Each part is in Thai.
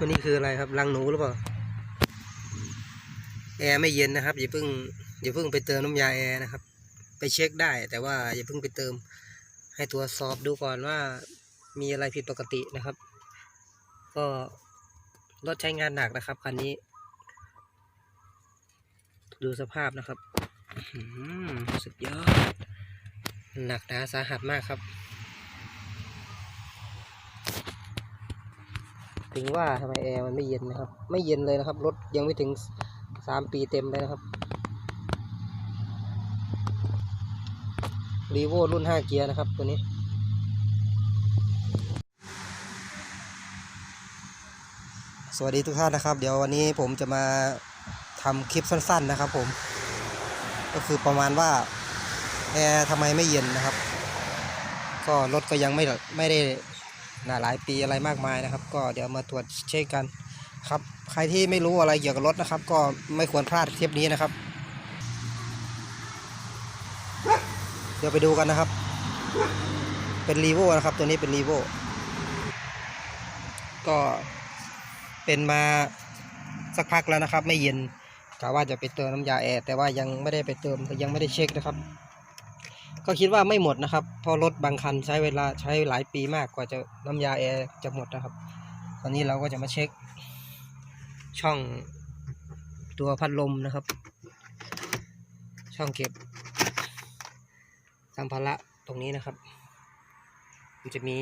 วันนี้คืออะไรครับรังหนูหรือเปล่า แอร์ไม่เย็นนะครับ อย่าเพิ่งอย่าเพิ่งไปเติมน้ำยาแอร์นะครับ ไปเช็คได้ แต่ว่าอย่าเพิ่งไปเติม ให้ตรวจสอบดูก่อนว่ามีอะไรผิดปกตินะครับ ก็รถใช้งานหนักนะครับคันนี้ ดูสภาพนะครับอื้อหือสุดยอดหนักหนาสาหัสมากครับ ถึงว่าทำไมแอร์มันไม่เย็นนะครับ ไม่เย็นเลยนะครับ รถยังไม่ถึงสามปีเต็มเลยนะครับรีโวรุ่นห้าเกียร์นะครับ ตัวนี้ สวัสดีทุกท่านนะครับ เดี๋ยววันนี้ผมจะมาทำคลิปสั้น ๆ นะครับ ผม ก็คือประมาณว่าแอร์ทำไมไม่เย็นนะครับ ก็รถก็ยังไม่ไม่ได้ หนาหลายปีอะไรมากมายนะครับ ก็เดี๋ยวมาตรวจเช็คกันครับ ใครที่ไม่รู้อะไรเกี่ยวกับรถนะครับ ก็ไม่ควรพลาดคลิปนี้นะครับ เดี๋ยวไปดูกันนะครับ เป็นรีโวนะครับ ตัวนี้เป็นรีโวก็เป็นมาสักพักแล้วนะครับ ไม่เย็นกะว่าจะไปเติมน้ำยาแอร์แต่ว่ายังไม่ได้ไปเติมยังไม่ได้เช็คนะครับ ก็คิดว่าไม่หมดนะครับ เพราะรถบางคันใช้เวลาใช้หลายปีมากกว่าจะน้ำยาแอร์จะหมดนะครับ ตอนนี้เราก็จะมาเช็ค ช่องตัวพัดลมนะครับ ช่องเก็บสัมภาระตรงนี้นะครับมันจะมี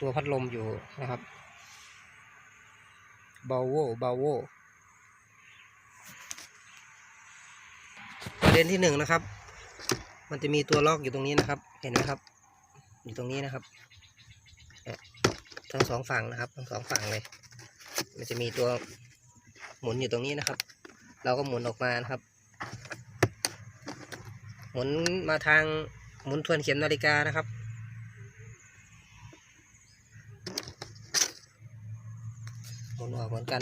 ตัวพัดลมอยู่นะครับบาโวบาโวประเด็นที่หนึ่งนะครับ มันจะมีตัวล็อกอยู่ตรงนี้นะครับ เห็นไหมครับ อยู่ตรงนี้นะครับทั้งสองฝั่งนะครับทั้งสองฝั่งเลย มันจะมีตัวหมุนอยู่ตรงนี้นะครับ เราก็หมุนออกมานะครับ หมุนมาทางหมุนทวนเข็มนาฬิกานะครับ หมุนออกเหมือนกัน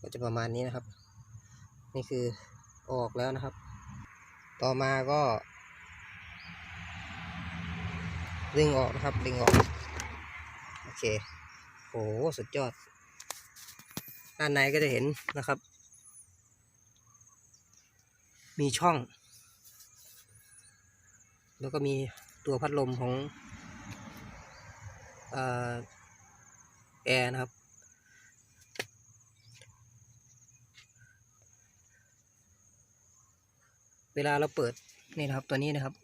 ก็จะประมาณนี้นะครับ นี่คือออกแล้วนะครับ ต่อมาก็ดึงออกนะครับดึงออก โอเคโหสุดยอด ด้านในก็จะเห็นนะครับ มีช่อง แล้วก็มีตัวพัดลมของอแอร์นะครับ เวลาเราเปิดนี่นะครับตัวนี้นะครับ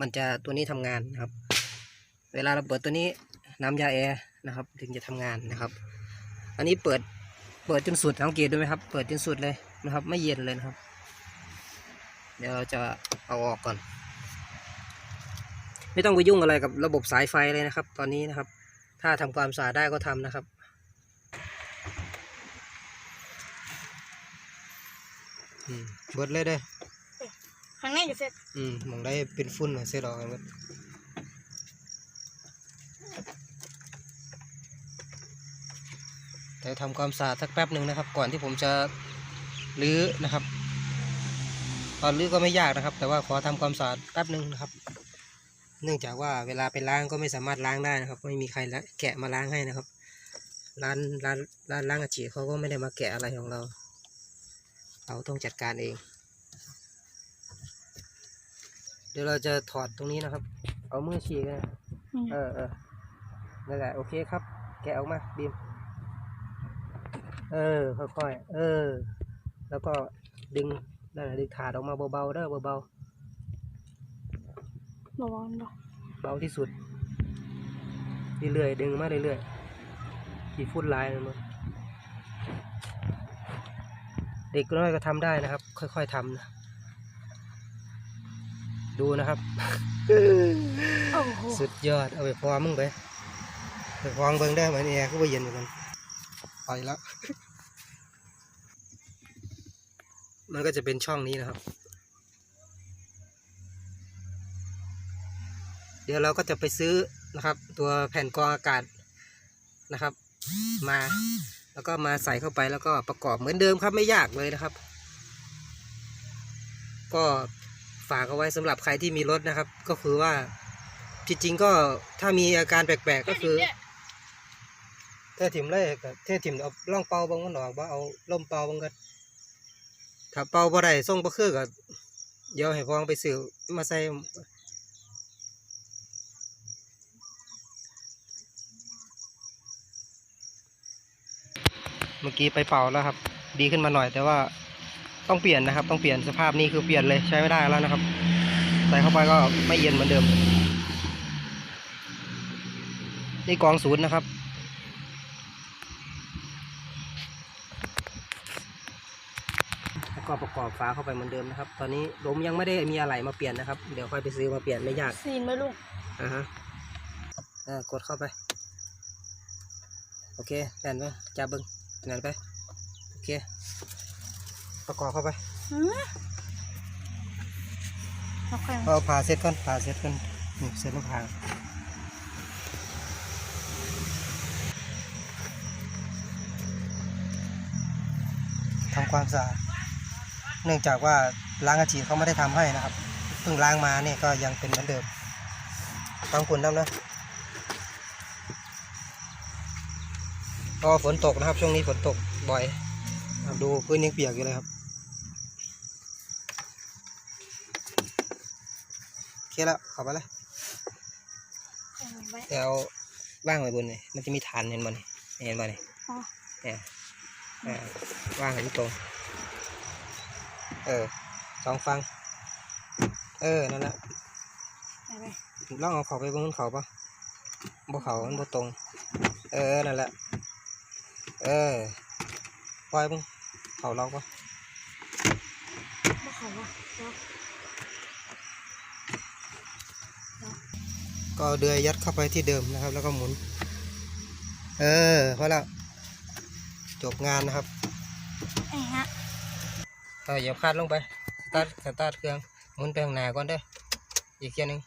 มันจะตัวนี้ทำงานนะครับ เวลาเราเปิดตัวนี้น้ำยาแอร์นะครับ ถึงจะทำงานนะครับ อันนี้เปิดเปิดจนสุดสังเกตดูไหมครับ เปิดจนสุดเลยนะครับ ไม่เย็นเลยนะครับ เดี๋ยวเราจะเอาออกก่อน ไม่ต้องไปยุ่งอะไรกับระบบสายไฟเลยนะครับ ตอนนี้นะครับ ถ้าทำความสะอาดได้ก็ทำนะครับเบิดเลยเด้อ ข้างในก็เสร็จอืมมองได้เป็นฝุ่นมาเสร็จออกกันหมดแต่ทำความสะอาดสักแป๊บหนึ่งนะครับ ก่อนที่ผมจะรื้อนะครับ ตอนรื้อก็ไม่ยากนะครับ แต่ว่าขอทำความสะอาดแป๊บหนึ่งนะครับ เนื่องจากว่าเวลาไปล้างก็ไม่สามารถล้างได้นะครับ ไม่มีใครละแกะมาล้างให้นะครับ ร้านร้านร้านล้างอาชีพเขาก็ไม่ได้มาแกะอะไรของเรา เราต้องจัดการเอง เดี๋ยวเราจะถอดตรงนี้นะครับ เอามือฉีกนะเออเออนั่นแหละโอเคครับ แกะออกมาบีมเออค่อยๆเออ แล้วก็ดึงนั่นแหละดึงถาดออกมาเบาๆเด้อเบาบอวอนบอๆเบาที่สุดเรื่อยๆดึงมาเรื่อยๆกี่ฟุตลายเลยมั้งเด็กน้อยก็ทำได้นะครับ ค่อยๆทำนะ ดูนะครับโอ้โหสุดยอด เอาไปพอมึงไป ไปฟองเบิ่งได้เหมือนแอร์ก็บ่เย็นเหมือนกัน ไปแล้ว มันก็จะเป็นช่องนี้นะครับ เดี๋ยวเราก็จะไปซื้อนะครับ ตัวแผ่นกรองอากาศนะครับ มาแล้วก็มาใส่เข้าไปแล้วก็ประกอบเหมือนเดิมครับไม่ยากเลยนะครับ ก็ ฝากเอาไว้สำหรับใครที่มีรถนะครับ ก็คือว่าที่จริงก็ถ้ามีอาการแปลกๆก็คือเทถิ่มเลยก็เทถิ่มเอาล่องเป่าบางมันออกว่าเอาล่มเป่าบางก็ถ้าเป่าบ่ได้ส่งบ่คือก็เดี๋ยวให้พองไปซื้อมาใส่เมื่อกี้ไปเป่าแล้วครับ ดีขึ้นมาหน่อยแต่ว่า ต้องเปลี่ยนนะครับ ต้องเปลี่ยนสภาพนี้คือเปลี่ยนเลยใช้ไม่ได้แล้วนะครับ ใส่เข้าไปก็ไม่เย็นเหมือนเดิม นี่กองศูนย์นะครับแล้วก็ประกอบฝาเข้าไปเหมือนเดิมนะครับ ตอนนี้ลมยังไม่ได้มีอะไรมาเปลี่ยนนะครับ เดี๋ยวค่อยไปซื้อมาเปลี่ยนไม่ยากซีนไหมลุงอ่าฮะเออกดเข้าไป โอเคแน่นไปจับเบิ้งแน่นไป โอเค ประกอบเข้าไปหืมเอาแข่งเอาผ่าเสร็จก่อนผ่าเสร็จก่อนนี่เสร็จแล้วผ่าทำความสะอาดเนื่องจากว่าล้างอาชีพเขาไม่ได้ทำให้นะครับเพิ่งล้างมาเนี่ยก็ยังเป็นเหมือนเดิมต้องคุณน้ำนะก็ฝนตกนะครับ ช่วงนี้ฝนตกบ่อยครับดูพื้นยังเปียกอยู่เลยครับ โอ เคแล้วเขอไปเลยแข่งไว้เดี๋ยวเอาว่างไว้บนนี่มันจะมีฐานเห็นบ่นี่เห็นบ่นี่อ๋อเนี่ยอ่าว่างให้มันตรง เออสองฟัง เออ นั่นแหละไปไปลองเอาเขาไปบนเขาปะบ่เขามันบ่ตรง เออ นั่นแหละ เออปล่อยมึงเขาเราปะ บ่เขาวะเดี๋ยว ก็เอาเดือยยัดเข้าไปที่เดิมนะครับ แล้วก็หมุน เออพอแล้วจบงานนะครับไอ้ฮะเอออย่าพลาดลงไปสตาร์ทสตาร์ทเครื่องหมุนไปข้างหน้าก่อนเด้ออีกเทียหนึง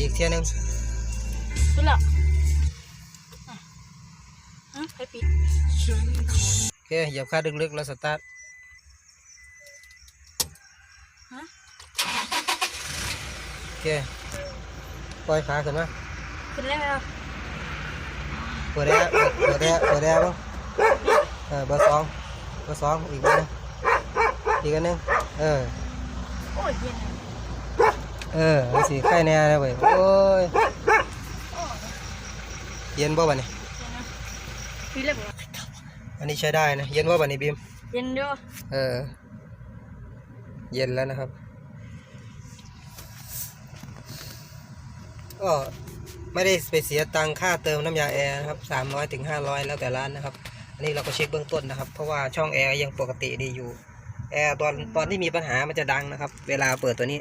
อีกเทียหนึงขึ้นแล้วอะฮะใครปิดโอเคอย่าพลาดลึกๆแล้วสตาร์ทฮะโอเค ปล่อยขาขึ้นมาขึ้นแล้วเปิดแอร์เปิดแอร์เปิดแอร์บ้างเออเบอร์สองเบอร์สองอีกเบอร์หนึงอีกอันหนึงเออโอ้ยเย็นอะเออมันสีไข่แน่เลยเว้ยโอ้ยเย็นบ่บัดนี้เย็นนะพี่เล็กเหรออันนี้ใช้ได้นะ เย็นบ่บัดนี้บีมเย็นด้วยเออ เย็นแล้วนะครับ ก็ไม่ได้ไปเสียตังค่าเติมน้ำยาแอร์นะครับสามร้อยถึงห้าร้อยแล้วแต่ร้านนะครับ อันนี้เราก็เช็คเบื้องต้นนะครับ เพราะว่าช่องแอร์ยังปกติดีอยู่ แอร์ตอนตอนที่มีปัญหามันจะดังนะครับ เวลาเปิดตัวนี้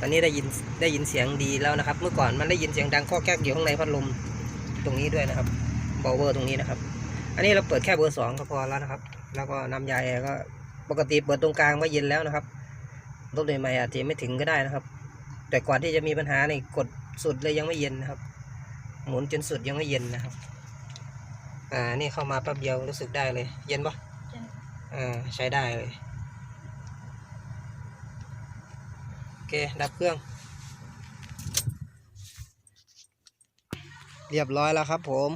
ตอนนี้ได้ยินได้ยินเสียงดีแล้วนะครับ เมื่อก่อนมันได้ยินเสียงดังข้อแก๊กอยู่ข้างในพัดลมตรงนี้ด้วยนะครับเบลเวอร์ตรงนี้นะครับ อันนี้เราเปิดแค่เบอร์สองก็พอแล้วนะครับ แล้วก็น้ำยาแอร์ก็ปกติเปิดตรงกลางว่าเย็นแล้วนะครับรถใหม่อาจจะไม่ถึงก็ได้นะครับ แต่ก่อนที่จะมีปัญหานี่กด สุดเลยยังไม่เย็นนะครับ หมุนจนสุดยังไม่เย็นนะครับ อ่า นี่เข้ามาแป๊บเดียวรู้สึกได้เลย เย็นปะเย็นอ่า ใช้ได้เลย โอเค ดับเครื่อง เรียบร้อยแล้วครับผม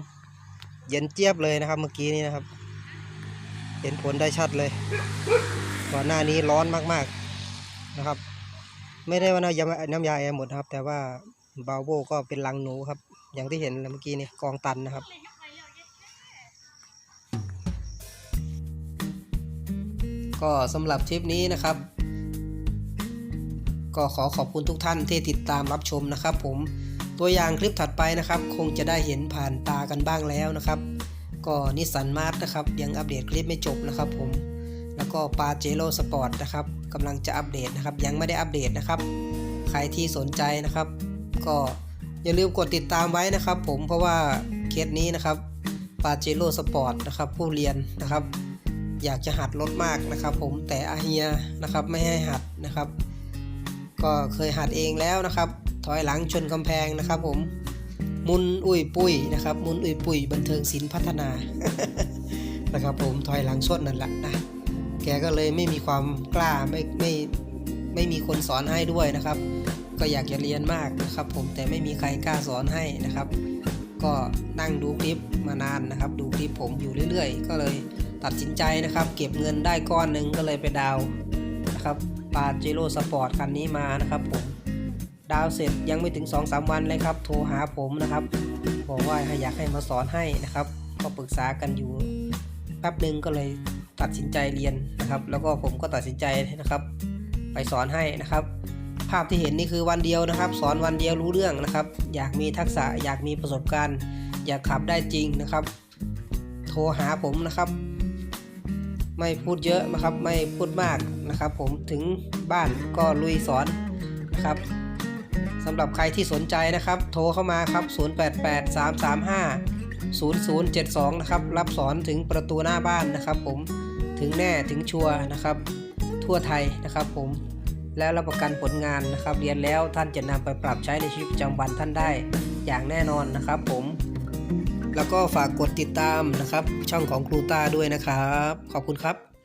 เย็นเจี๊ยบเลยนะครับ เมื่อกี้นี้นะครับ เห็นผลได้ชัดเลย ก่อนหน้านี้ร้อนมากๆนะครับ ไม่ได้ว่าน้ำยาน้ำยาแอร์หมดนะครับ แต่ว่า บาโวก็เป็นรังหนูครับ อย่างที่เห็นเมื่อกี้นี่กองตันนะครับก็สำหรับทริปนี้นะครับ ก็ขอขอบคุณทุกท่านที่ติดตามรับชมนะครับ ผมตัวอย่างคลิปถัดไปนะครับ คงจะได้เห็นผ่านตากันบ้างแล้วนะครับ ก็นิสสันมาร์นะครับยังอัปเดตคลิปไม่จบนะครับ ผมแล้วก็ปาเจโ o สปอร์ตนะครับกำลังจะอัปเดตนะครับ ยังไม่ได้อัปเดตนะครับ ใครที่สนใจนะครับ ก็อย่าลืมกดติดตามไว้นะครับผมเพราะว่าเคสนี้นะครับปาเจโ o สปอร์ตนะครับผู้เรียนนะครับ อยากจะหัดรถมากนะครับ ผมแต่อาเฮียนะครับไม่ให้หัดนะครับ ก็เคยหัดเองแล้วนะครับ ถอยหลังชนกำแพงนะครับ ผมมุนอุ้ยปุ้ยนะครับ มุนอุ้ยปุ้ยบันเทิงศิลป์พัฒนานะครับ ผมถอยหลังชนนั่นแหละนะแกก็เลยไม่มีความกล้าไม่ไม่ไม่มีคนสอนให้ด้วยนะครับ ก็อยากจะเรียนมากนะครับผมแต่ไม่มีใครกล้าสอนให้นะครับ ก็นั่งดูคลิปมานานนะครับ ดูคลิปผมอยู่เรื่อย ๆ ก็เลยตัดสินใจนะครับ เก็บเงินได้ก้อนหนึ่งก็เลยไปดาวนะครับปาเจโร่สปอร์ตคันนี้มานะครับผมดาวเสร็จยังไม่ถึง 2-3 วันเลยครับ โทรหาผมนะครับ บอกว่าอยากให้มาสอนให้นะครับ ก็ปรึกษากันอยู่แป๊บหนึ่งก็เลยตัดสินใจเรียนนะครับ แล้วก็ผมก็ตัดสินใจนะครับ ไปสอนให้นะครับ ภาพที่เห็นนี่คือวันเดียวนะครับ สอนวันเดียวรู้เรื่องนะครับ อยากมีทักษะอยากมีประสบการณ์ อยากขับได้จริงนะครับ โทรหาผมนะครับ ไม่พูดเยอะนะครับ ไม่พูดมากนะครับ ผมถึงบ้านก็ลุยสอนนะครับสำหรับใครที่สนใจนะครับ โทรเข้ามาครับ 0883350072 นะครับ รับสอนถึงประตูหน้าบ้านนะครับ ผมถึงแน่ถึงชัวร์นะครับ ทั่วไทยนะครับผม แล้วรับประกันผลงานนะครับ เรียนแล้วท่านจะนำไปปรับใช้ในชีวิตประจำวันท่านได้อย่างแน่นอนนะครับ ผม แล้วก็ฝากกดติดตามนะครับ ช่องของครูต้าด้วยนะครับ ขอบคุณครับ